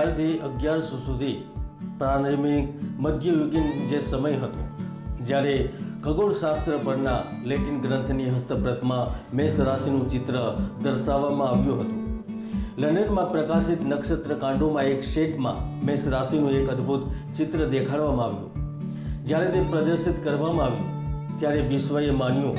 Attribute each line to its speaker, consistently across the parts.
Speaker 1: હજારથી અગિયારસો સુધી પ્રારંભિક મધ્યયુગીન જે સમય હતો, જ્યારે ખગોળશાસ્ત્ર પરના લેટિન ગ્રંથની હસ્તપ્રતમાં મેષ રાશિનું ચિત્ર દર્શાવવામાં આવ્યું હતું. લંડનમાં પ્રકાશિત નક્ષત્ર કાંડોમાં એક શેડમાં મેષ રાશિનું એક અદ્ભુત ચિત્ર દેખાડવામાં આવ્યું. જ્યારે તે પ્રદર્શિત કરવામાં આવ્યું, ત્યારે વિશ્વએ માન્યું,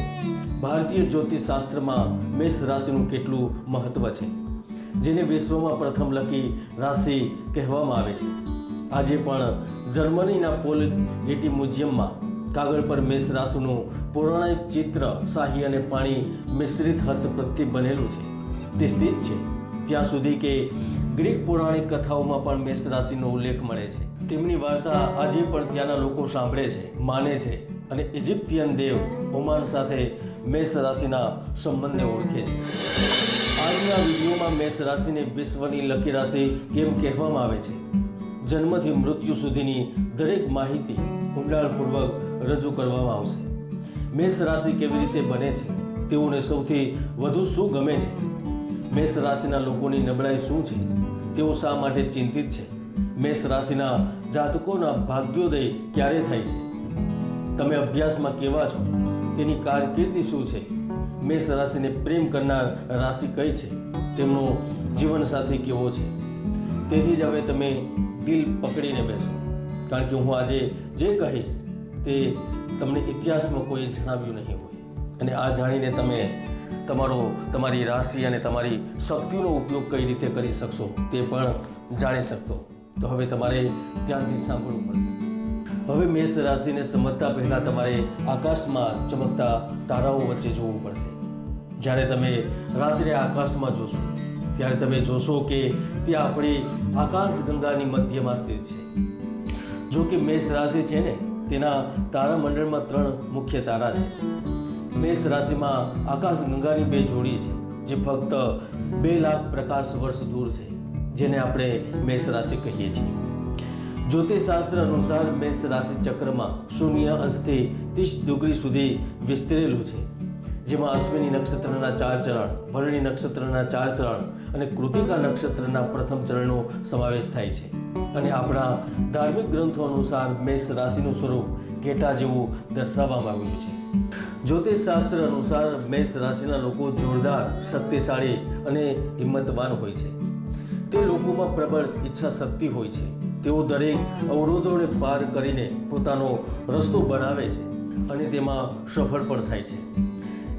Speaker 1: ભારતીય જ્યોતિષશાસ્ત્રમાં મેષ રાશિનું કેટલું મહત્વ છે. જેને વિશ્વમાં પ્રથમ લકી રાશિ કહેવામાં આવે છે. આજે પણ જર્મનીના પોલ એટી મ્યુઝિયમમાં કાગળ પર મેષ રાશિનું પૌરાણિક ચિત્ર, શાહી અને પાણી મિશ્રિત હસ્તપ્રતિ બનેલું છે. તે સ્થિત છે. ત્યાં સુધી કે ગ્રીક પૌરાણિક કથાઓમાં પણ મેષ રાશિનો ઉલ્લેખ મળે છે. તેમની વાર્તા આજે પણ ત્યાંના લોકો સાંભળે છે, માને છે. અને ઇજિપ્તિયન દેવ ઓમાન સાથે મેષ રાશિના સંબંધને ઓળખે છે. આજના વિડીયોમાં મેષ રાશિને વિશ્વની લકી રાશિ કેમ કહેવામાં આવે છે? જન્મથી મૃત્યુ સુધીની દરેક માહિતી ઊંડાણપૂર્વક રજૂ કરવામાં આવશે. મેષ રાશિ કેવી રીતે બને છે? તેઓને સૌથી વધુ શું ગમે છે? મેષ રાશિના લોકોની નબળાઈ શું છે? તેઓ શા માટે ચિંતિત છે? મેષ રાશિના જાતકોના ભાગ્યોદય ક્યારે થાય છે? તમે અભ્યાસમાં કેવા છો? તેની કારકિર્દી શું છે? મેષ રાશિને પ્રેમ કરનાર રાશિ કઈ છે? તેમનો જીવનસાથી કેવો છે? તેથી જ હવે તમે દિલ પકડીને બેસો. કારણ કે હું આજે જે કહીશ તે તમને ઇતિહાસમાં કોઈ જણાવ્યું નહીં હોય. અને આ જાણીને તમે તમારો, તમારી રાશિ અને તમારી શક્તિનો ઉપયોગ કઈ રીતે કરી શકશો તે પણ જાણી શકતો તો હવે તમારે ધ્યાનથી સાંભળવું પડશે. હવે મેષ રાશિને સમજતા પહેલાં તમારે આકાશમાં ચમકતા તારાઓ વચ્ચે જોવું પડશે. જ્યારે તમે રાત્રે આકાશમાં જોશો, ત્યારે તમે જોશો કે ત્યાં આપણી આકાશ ગંગાની મધ્યમાં સ્થિત છે. જો કે મેષ રાશિ છે ને, તેના તારામંડળમાં ત્રણ મુખ્ય તારા છે. મેષ રાશિમાં આકાશ ગંગાની બે જોડી છે, જે ફક્ત બે લાખ પ્રકાશ વર્ષ દૂર છે, જેને આપણે મેષ રાશિ કહીએ છીએ. જ્યોતિષશાસ્ત્ર અનુસાર મેષ રાશિ ચક્રમાં શૂન્ય અંશથી ત્રીસ ડિગ્રી સુધી વિસ્તરેલું છે, જેમાં અશ્વિની નક્ષત્રના ચાર ચરણ, ભરણી નક્ષત્રના ચાર ચરણ અને કૃતિકા નક્ષત્રના પ્રથમ ચરણનો સમાવેશ થાય છે. અને આપણા ધાર્મિક ગ્રંથો અનુસાર મેષ રાશિનું સ્વરૂપ ઘેટા જેવું દર્શાવવામાં આવ્યું છે. જ્યોતિષશાસ્ત્ર અનુસાર મેષ રાશિના લોકો જોરદાર, શક્તિશાળી અને હિંમતવાન હોય છે. તે લોકોમાં પ્રબળ ઈચ્છા શક્તિ હોય છે. તેઓ દરેક અવરોધોને પાર કરીને પોતાનો રસ્તો બનાવે છે અને તેમાં સફળ પણ થાય છે.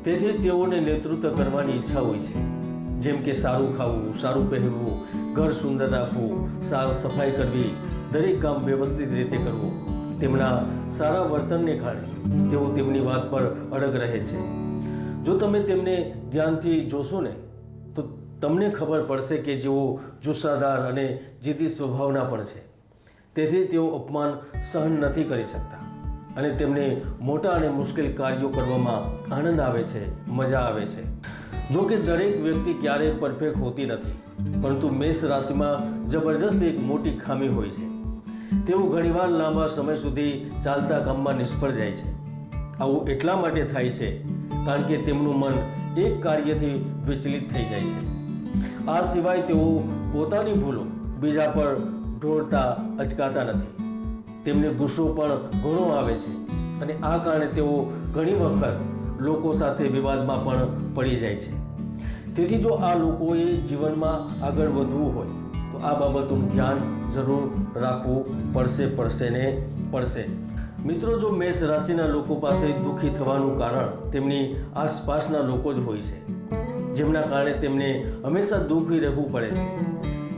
Speaker 1: તેથી તેઓને નેતૃત્વ કરવાની ઈચ્છા હોય છે. જેમ કે સારું ખાવું, સારું પહેરવું, ઘર સુંદર રાખવું સાફ સફાઈ કરવી, દરેક કામ વ્યવસ્થિત રીતે કરવું. તેમના સારા વર્તનને કારણે તેઓ તેમની વાત પર અડગ રહે છે. જો તમે તેમને ધ્યાનથી જોશો ને, તો તમને ખબર પડશે કે જેઓ જુસ્સાદાર અને જીદી સ્વભાવના પણ છે. તેથી તેઓ અપમાન સહન નથી કરી શકતા. અને તેમને મોટા અને મુશ્કેલ કાર્યો કરવામાં આનંદ આવે છે, મજા આવે છે. જો કે દરેક વ્યક્તિ ક્યારેય પરફેક્ટ હોતી નથી, પરંતુ મેષ રાશિમાં જબરજસ્ત એક મોટી ખામી હોય છે. તેઓ ઘણીવાર લાંબા સમય સુધી ચાલતા કામમાં નિષ્ફળ જાય છે. આવું એટલા માટે થાય છે, કારણ કે તેમનું મન એક કાર્યથી વિચલિત થઈ જાય છે. આ સિવાય તેઓ પોતાની ભૂલો બીજા પર ઢોળતા અચકાતા નથી. તેમને ગુસ્સો પણ ઘણો આવે છે અને આ કારણે તેઓ ઘણી વખત લોકો સાથે વિવાદમાં પણ પડી જાય છે. તેથી જો આ લોકોએ જીવનમાં આગળ વધવું હોય, તો આ બાબતનું ધ્યાન જરૂર રાખવું પડશે પડશે ને પડશે. મિત્રો, જો મેષ રાશિના લોકો પાસે દુઃખી થવાનું કારણ તેમની આસપાસના લોકો જ હોય છે, જેમના કારણે તેમને હંમેશા દુઃખી રહેવું પડે છે.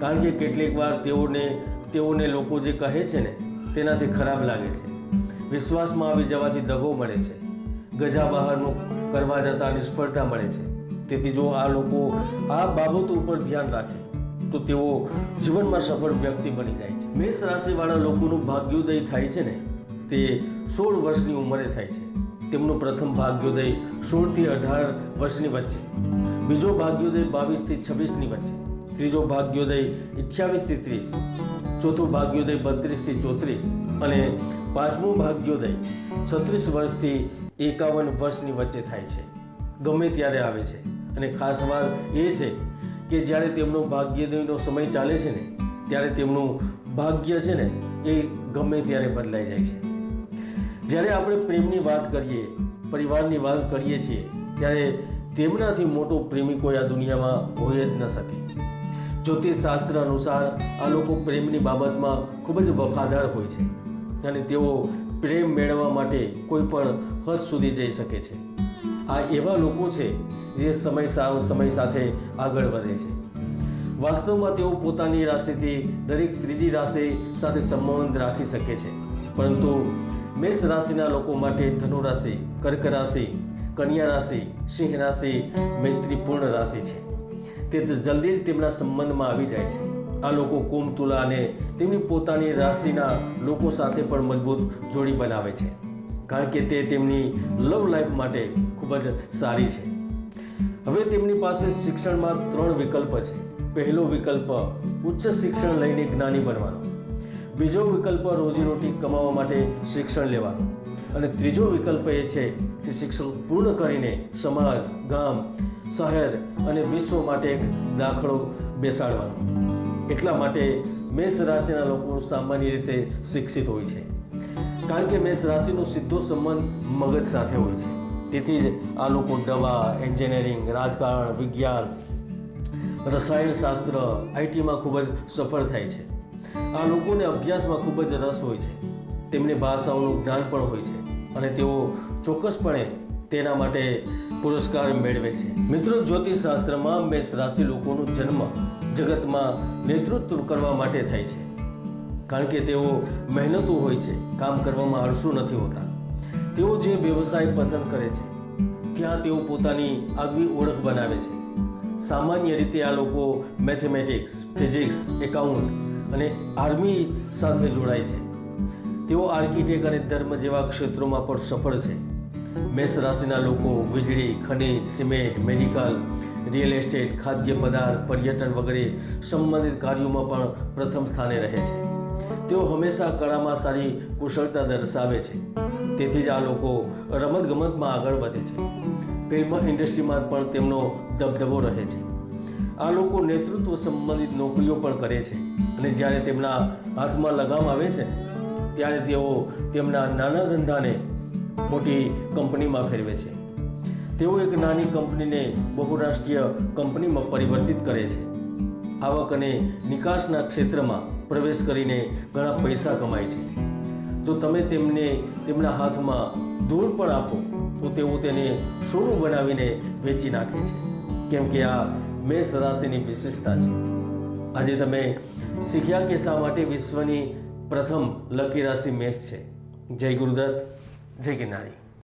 Speaker 1: કારણ કે કેટલીક વાર તેઓને તેઓને લોકો જે કહે છે ને, તેનાથી ખરાબ લાગે છે. વિશ્વાસમાં આવી જવાથી દગો મળે છે. ગજા બહારનું કરવા જતાં નિષ્ફળતા મળે છે. તેથી જો આ લોકો આ બાબતો ઉપર ધ્યાન રાખે, તો તેઓ જીવનમાં સફળ વ્યક્તિ બની જાય છે. મેષ રાશિવાળા લોકોનું ભાગ્યોદય થાય છે ને, તે સોળ વર્ષની ઉંમરે થાય છે. તેમનું પ્રથમ ભાગ્યોદય સોળથી અઢાર વર્ષની વચ્ચે. બીજો ભાગ્યોદય બાવીસથી છવ્વીસની વચ્ચે. ત્રીજો ભાગ્યોદય અઠ્યાવીસથી ત્રીસ, ચોથો ભાગ્યોદય બત્રીસથી ચોત્રીસ અને પાંચમો ભાગ્યોદય છત્રીસ વર્ષથી એકાવન વર્ષની વચ્ચે થાય છે. ગમે ત્યારે આવે છે. અને ખાસ વાત એ છે કે જ્યારે તેમનો ભાગ્યોદયનો સમય ચાલે છે ને, ત્યારે તેમનું ભાગ્ય છે ને એ ગમે ત્યારે બદલાઈ જાય છે. જ્યારે આપણે પ્રેમની વાત કરીએ, પરિવારની વાત કરીએ છીએ, ત્યારે તેમનાથી મોટો પ્રેમી કોઈ આ દુનિયામાં હોઈ જ ન શકે. જ્યોતિષ શાસ્ત્ર અનુસાર આ લોકો પ્રેમની બાબતમાં ખૂબ જ વફાદાર હોય છે અને તેઓ પ્રેમ મેળવવા માટે કોઈ પણ હદ સુધી જઈ શકે છે. આ એવા લોકો છે જે સમય સમય સાથે આગળ વધે છે. વાસ્તવમાં તેઓ પોતાની રાશિથી દરેક ત્રીજી રાશિ સાથે સંબંધ રાખી શકે છે. પરંતુ મેષ રાશિના લોકો માટે ધનુ રાશિ, કર્ક રાશિ, કન્યા રાશિ, સિંહ રાશિ મૈત્રીપૂર્ણ રાશિ છે. તે જલ્દી જ તેમના સંબંધમાં આવી જાય છે. આ લોકો કુંભ અને તેમની પોતાની રાશિના લોકો સાથે પણ મજબૂત જોડી બનાવે છે. કારણ કે તે તેમની લવ લાઈફ માટે ખૂબ જ સારી છે. હવે તેમની પાસે શિક્ષણમાં ત્રણ વિકલ્પ છે. પહેલો વિકલ્પ, ઉચ્ચ શિક્ષણ લઈને જ્ઞાની બનવાનો. બીજો વિકલ્પ રોજીરોટી કમાવા માટે શિક્ષણ લેવાનું. અને ત્રીજો વિકલ્પ એ છે કે શિક્ષણ પૂર્ણ કરીને સમાજ, ગામ, શહેર અને વિશ્વ માટે એક દાખલો બેસાડવાનો. એટલા માટે મેષ રાશિના લોકો સામાન્ય રીતે શિક્ષિત હોય છે. કારણ કે મેષ રાશિનો સીધો સંબંધ મગજ સાથે હોય છે. તેથી જ આ લોકો દવા, એન્જિનિયરિંગ, રાજકારણ, વિજ્ઞાન, રસાયણશાસ્ત્ર, આઈટીમાં ખૂબ જ સફળ થાય છે. આ લોકોને અભ્યાસમાં ખૂબ જ રસ હોય છે. તેમને ભાષાઓનું જ્ઞાન પણ હોય છે અને તેઓ ચોક્કસપણે તેના માટે પુરસ્કાર મેળવે છે. મિત્રો, જ્યોતિષશાસ્ત્રમાં મેષ રાશિ લોકોનો જન્મ જગતમાં નેતૃત્વ કરવા માટે થાય છે. કારણ કે તેઓ મહેનતુ હોય છે, કામ કરવામાં આળસુ નથી હોતા. તેઓ જે વ્યવસાય પસંદ કરે છે, ત્યાં તેઓ પોતાની આગવી ઓળખ બનાવે છે. સામાન્ય રીતે આ લોકો મેથેમેટિક્સ, ફિઝિક્સ, એકાઉન્ટ અને આર્મી સાથે જોડાય છે. તેઓ આર્કિટેક્ટ અને ધર્મ જેવા ક્ષેત્રોમાં પણ સફળ છે. મેષ રાશિના લોકો વીજળી, ખનિજ, સિમેન્ટ, મેડિકલ, રિયલ એસ્ટેટ, ખાદ્ય પદાર્થ, પર્યટન વગેરે સંબંધિત કાર્યોમાં પણ પ્રથમ સ્થાને રહે છે. તેઓ હંમેશા કળામાં સારી કુશળતા દર્શાવે છે. તેથી જ આ લોકો રમતગમતમાં આગળ વધે છે. ફિલ્મ ઇન્ડસ્ટ્રીમાં પણ તેમનો દબદબો રહે છે. આ લોકો નેતૃત્વ સંબંધિત નોકરીઓ પણ કરે છે. અને જ્યારે તેમના હાથમાં લગામ આવે છે, ત્યારે તેઓ તેમના નાના ધંધાને મોટી કંપનીમાં ફેરવે છે. તેઓ એક નાની કંપનીને બહુરાષ્ટ્રીય કંપનીમાં પરિવર્તિત કરે છે. આવક અને નિકાસના ક્ષેત્રમાં પ્રવેશ કરીને ઘણા પૈસા કમાય છે. જો તમે તેમને તેમના હાથમાં ધૂળ પણ આપો, તો તેઓ તેને સોનું બનાવીને વેચી નાખે છે. કેમ કે આ મેષ રાશિની વિશેષતા છે. આજે તમે શીખ્યા કે શા માટે વિશ્વની પ્રથમ લકી રાશિ મેષ છે? જય ગુરુદત્ત, જય ગિરનારી.